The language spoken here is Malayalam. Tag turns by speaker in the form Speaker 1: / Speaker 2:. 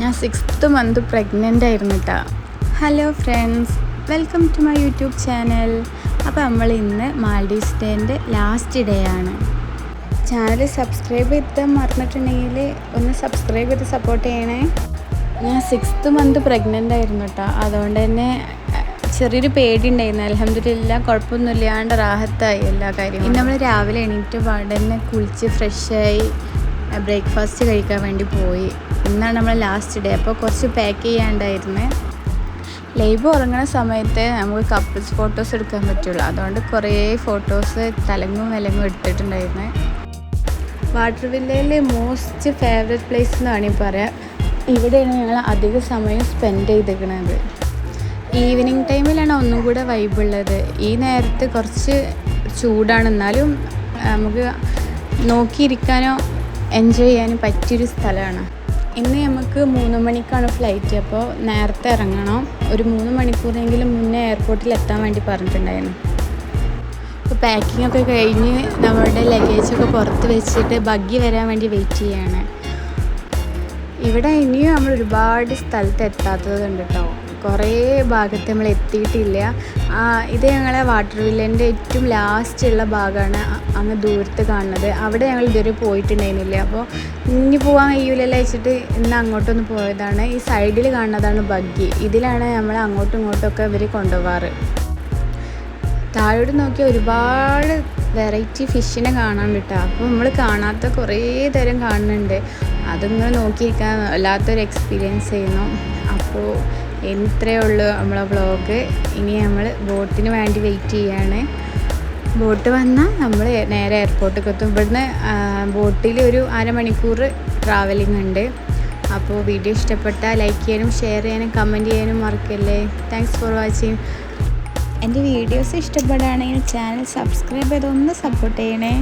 Speaker 1: ഞാൻ സിക്സ്ത്ത് മന്ത് പ്രഗ്നന്റ് ആയിരുന്നു കേട്ടോ hello friends welcome to my YouTube channel അപ്പോൾ നമ്മൾ ഇന്ന് മാൽഡീവ്സ് ഡേന്റെ ലാസ്റ്റ് ഡേ ആണ്. ചാനൽ സബ്സ്ക്രൈബ് ചെയ്ത് മറന്നിട്ടുണ്ടെങ്കിൽ ഒന്ന് സബ്സ്ക്രൈബ് ചെയ്ത് സപ്പോർട്ട് ചെയ്യണേ. ഞാൻ സിക്സ്ത്ത് മന്ത് പ്രഗ്നന്റ് ആയിരുന്നു കേട്ടോ അതുകൊണ്ട് തന്നെ ചെറിയൊരു പേടി ഉണ്ടായിരുന്നു. അലഹമ്മദില്ല കുഴപ്പമൊന്നുമില്ലാണ്ട് റാഹത്തായി എല്ലാ കാര്യവും നമ്മൾ രാവിലെ എണീറ്റ് പാടന്നെ കുളിച്ച് ഫ്രഷായി ബ്രേക്ക്ഫാസ്റ്റ് കഴിക്കാൻ വേണ്ടി പോയി. ഇന്നാണ് നമ്മൾ ലാസ്റ്റ് ഡേ അപ്പോൾ കുറച്ച് പാക്ക് ചെയ്യാണ്ടായിരുന്നു. ലൈവ് ഉറങ്ങുന്ന സമയത്ത് നമുക്ക് കപ്പിൾസ് ഫോട്ടോസ് എടുക്കാൻ പറ്റുള്ളൂ. അതുകൊണ്ട് കുറേ ഫോട്ടോസ് തലങ്ങും വിലങ്ങും എടുത്തിട്ടുണ്ടായിരുന്നു. വാട്ടർ വില്ലയിലെ മോസ്റ്റ് ഫേവറേറ്റ് പ്ലേസ് എന്ന് വേണമെങ്കിൽ പറയാം. ഇവിടെയാണ് ഞങ്ങൾ അധിക സമയം സ്പെൻഡ് ചെയ്തിരിക്കുന്നത്. ഈവനിങ് ടൈമിലാണ് ഒന്നും കൂടെ വൈബുള്ളത് ഈ നേരത്ത് കുറച്ച് ചൂടാണ്. എന്നാലും നമുക്ക് നോക്കിയിരിക്കാനോ എൻജോയ് ചെയ്യാനും പറ്റിയൊരു സ്ഥലമാണ്. ഇന്ന് നമുക്ക് മൂന്ന് മണിക്കാണ് ഫ്ലൈറ്റ് അപ്പോൾ നേരത്തെ ഇറങ്ങണം. ഒരു മൂന്ന് മണിക്കൂറെങ്കിലും മുന്നേ എയർപോർട്ടിൽ എത്താൻ വേണ്ടി പറഞ്ഞിട്ടുണ്ടായിരുന്നു. അപ്പോൾ പാക്കിംഗ് ഒക്കെ കഴിഞ്ഞ് നമ്മളുടെ ലഗേജൊക്കെ പുറത്ത് വെച്ചിട്ട് ബഗ്ഗി വരാൻ വേണ്ടി വെയിറ്റ് ചെയ്യാണ്. ഇവിടെ ഇനിയും നമ്മൾ ഒരുപാട് സ്ഥലത്ത് എത്താത്തത് കേട്ടോ കുറേ ഭാഗത്ത് നമ്മൾ എത്തിയിട്ടില്ല. ഇത് ഞങ്ങളെ വാട്ടർ വില്ലേന്റെ ഏറ്റവും ലാസ്റ്റ് ഉള്ള ഭാഗമാണ് അങ്ങ് ദൂരത്ത് കാണുന്നത്. അവിടെ ഞങ്ങൾ ഇതുവരെ പോയിട്ടുണ്ടായിരുന്നില്ല. അപ്പോൾ ഇനി പോകാൻ കഴിയൂലല്ലോ വെച്ചിട്ട് ഇന്ന് അങ്ങോട്ടൊന്ന് പോയതാണ്. ഈ സൈഡിൽ കാണുന്നതാണ് ബഗ്ഗി. ഇതിലാണ് നമ്മൾ അങ്ങോട്ടും ഇങ്ങോട്ടൊക്കെ ഇവർ കൊണ്ടുപോകാറ് താഴോട്ട് നോക്കിയാൽ ഒരുപാട് വെറൈറ്റി ഫിഷിനെ കാണാൻ കിട്ടുക. അപ്പോൾ നമ്മൾ കാണാത്ത കുറേ തരം കാണുന്നുണ്ട്. അതിങ്ങനെ നോക്കിയിരിക്കാൻ വല്ലാത്തൊരു എക്സ്പീരിയൻസ് ചെയ്യുന്നു അപ്പോൾ ഇത്രയേ ഉള്ളൂ നമ്മളെ വ്ളോഗ്. ഇനി നമ്മൾ ബോട്ടിന് വേണ്ടി വെയിറ്റ് ചെയ്യാണ്. ബോട്ട് വന്നാൽ നമ്മൾ നേരെ എയർപോർട്ടിൽ എത്തും. ഇവിടുന്ന് ബോട്ടിൽ ഒരു അരമണിക്കൂർ ട്രാവലിംഗ് ഉണ്ട്. അപ്പോൾ വീഡിയോ ഇഷ്ടപ്പെട്ടാൽ ലൈക്ക് ചെയ്യാനും ഷെയർ ചെയ്യാനും കമന്റ് ചെയ്യാനും മറക്കല്ലേ. താങ്ക്സ് ഫോർ വാച്ചിങ് എന്റെ വീഡിയോസ് ഇഷ്ടപ്പെടുകയാണെങ്കിൽ ചാനൽ സബ്സ്ക്രൈബ് ചെയ്തൊന്ന് സപ്പോർട്ട് ചെയ്യണേ.